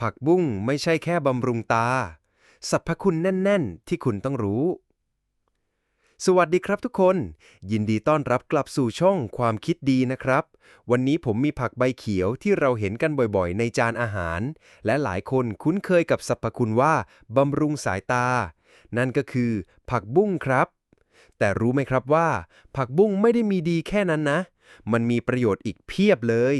ผักบุ้งไม่ใช่แค่บำรุงตาสรรพคุณแน่น ๆ ที่คุณต้องรู้ สวัสดีครับทุกคน ยินดีต้อนรับกลับสู่ช่องความคิดดีนะครับ วันนี้ผมมีผักใบเขียวที่เราเห็นกันบ่อยๆ ในจานอาหาร และหลายคนคุ้นเคยกับสรรพคุณว่าบำรุงสายตา นั่นก็คือผักบุ้งครับ แต่รู้ไหมครับว่า ผักบุ้งไม่ได้มีดีแค่นั้นนะ มันมีประโยชน์อีกเพียบเลย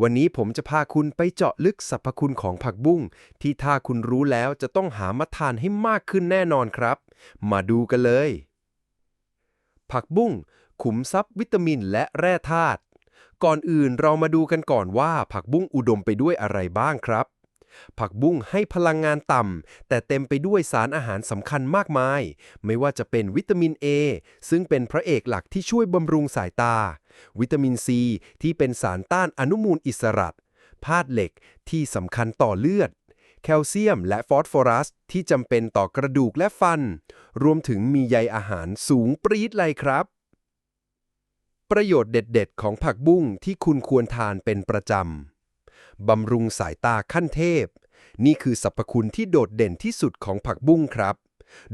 วันนี้ผมจะพาคุณไปเจาะลึกสรรพคุณของผักบุ้งที่ถ้าคุณรู้แล้วจะต้องหามาทานให้มากขึ้นแน่นอนครับ มาดูกันเลย ผักบุ้งขุมทรัพย์วิตามินและแร่ธาตุก่อนอื่นเรามาดูกันก่อนว่าผักบุ้งอุดมไปด้วยอะไรบ้างครับ ผักบุ้งให้พลังงานต่ำ แต่เต็มไปด้วยสารอาหารสำคัญมากมาย ไม่ว่าจะเป็นวิตามิน A ซึ่งเป็นพระเอกหลักที่ช่วยบำรุงสายตา วิตามิน C ที่เป็นสารต้านอนุมูลอิสระธาตุเหล็กที่สำคัญต่อเลือด แคลเซียมและฟอสฟอรัส ที่จำเป็นต่อกระดูกและฟัน รวมถึงมีใยอาหารสูงปรี๊ดเลยครับ ประโยชน์เด็ดๆ ของผักบุ้งที่คุณควรทานเป็นประจำ บำรุงสายตาขั้นเทพ นี่คือสรรพคุณที่โดดเด่นที่สุดของผักบุ้งครับ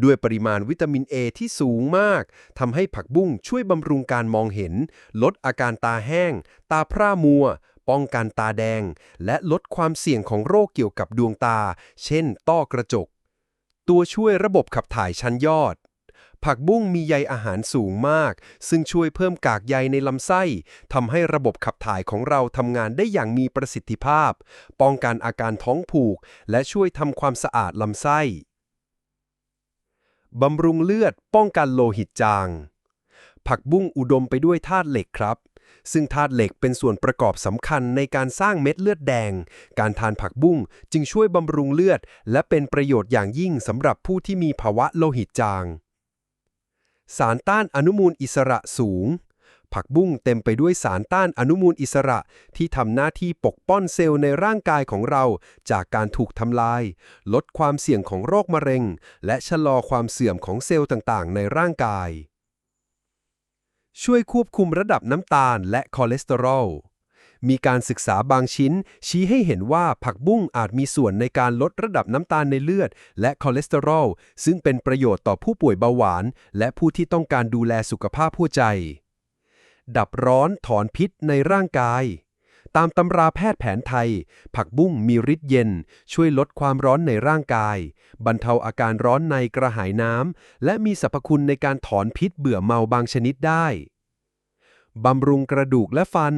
ด้วยปริมาณวิตามิน A ที่สูงมากทำให้ผักบุ้งช่วยบำรุงการมองเห็น ลดอาการตาแห้ง ตาพร่ามัว ป้องกันตาแดง และลดความเสี่ยงของโรคเกี่ยวกับดวงตา เช่น ต้อกระจก ตัวช่วยระบบขับถ่ายชั้นยอด ผักบุ้งมีใยอาหารสูงมาก ซึ่งช่วยเพิ่มกากใยในลำไส้ทำให้ระบบขับถ่ายของเราทำงานได้อย่างมีประสิทธิภาพ ป้องกันอาการท้องผูก และช่วยทำความสะอาดลำไส้บำรุงเลือดป้องกันโลหิตจาง ผักบุ้งอุดมไปด้วยธาตุเหล็กครับ ซึ่งธาตุเหล็กเป็นส่วนประกอบสำคัญในการสร้างเม็ดเลือดแดง การทานผักบุ้งจึงช่วยบำรุงเลือด และเป็นประโยชน์อย่างยิ่งสำหรับผู้ที่มีภาวะโลหิตจาง สารต้านอนุมูลอิสระสูง ผักบุ้งเต็มไปด้วยสารต้านอนุมูลอิสระที่ทำหน้าที่ปกป้องเซลล์ในร่างกายของเรา จากการถูกทำลาย ลดความเสี่ยงของโรคมะเร็ง และชะลอความเสื่อมของเซลล์ต่างๆ ในร่างกาย ช่วยควบคุมระดับน้ำตาลและคอเลสเตอรอล มีการศึกษาบางชิ้น ชี้ให้เห็นว่าผักบุ้งอาจมีส่วนในการลดระดับน้ำตาลในเลือด และคอเลสเตอรอล ซึ่งเป็นประโยชน์ต่อผู้ป่วยเบาหวาน และผู้ที่ต้องการดูแลสุขภาพหัวใจ ดับร้อนถอนพิษในร่างกาย ตามตำราแพทย์แผนไทย ผักบุ้งมีฤทธิ์เย็น ช่วยลดความร้อนในร่างกาย บรรเทาอาการร้อนในกระหายน้ำและมีสรรพคุณในการถอนพิษเบื่อเมาบางชนิดได้ บำรุงกระดูกและฟัน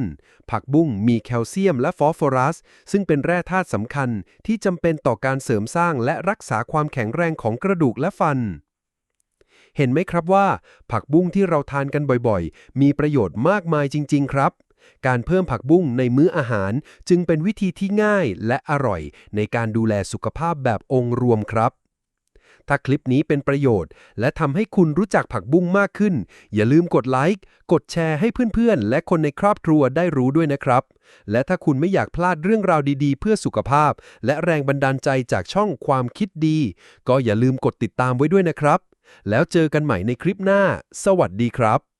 ผักบุ้งมีแคลเซียมและฟอสฟอรัส ซึ่งเป็นแร่ธาตุสำคัญที่จำเป็นต่อการเสริมสร้างและรักษาความแข็งแรงของกระดูกและฟัน เห็นไหมครับว่า ผักบุ้งที่เราทานกันบ่อยๆ มีประโยชน์มากมายจริง ๆ ครับ การเพิ่มผักบุ้งในมื้ออาหาร จึงเป็นวิธีที่ง่ายและอร่อย ในการดูแลสุขภาพแบบองค์รวมครับ ถ้าคลิปนี้เป็นประโยชน์ และทำให้คุณรู้จักผักบุ้งมากขึ้น อย่าลืมกดไลค์ กดแชร์ให้เพื่อนๆ และคนในครอบครัวได้รู้ด้วยนะครับ และถ้าคุณไม่อยากพลาดเรื่องราวดีๆ เพื่อสุขภาพ และแรงบันดาลใจจากช่องความคิดดี ก็อย่าลืมกดติดตามไว้ด้วยนะครับ แล้วเจอกันใหม่ในคลิปหน้า สวัสดีครับ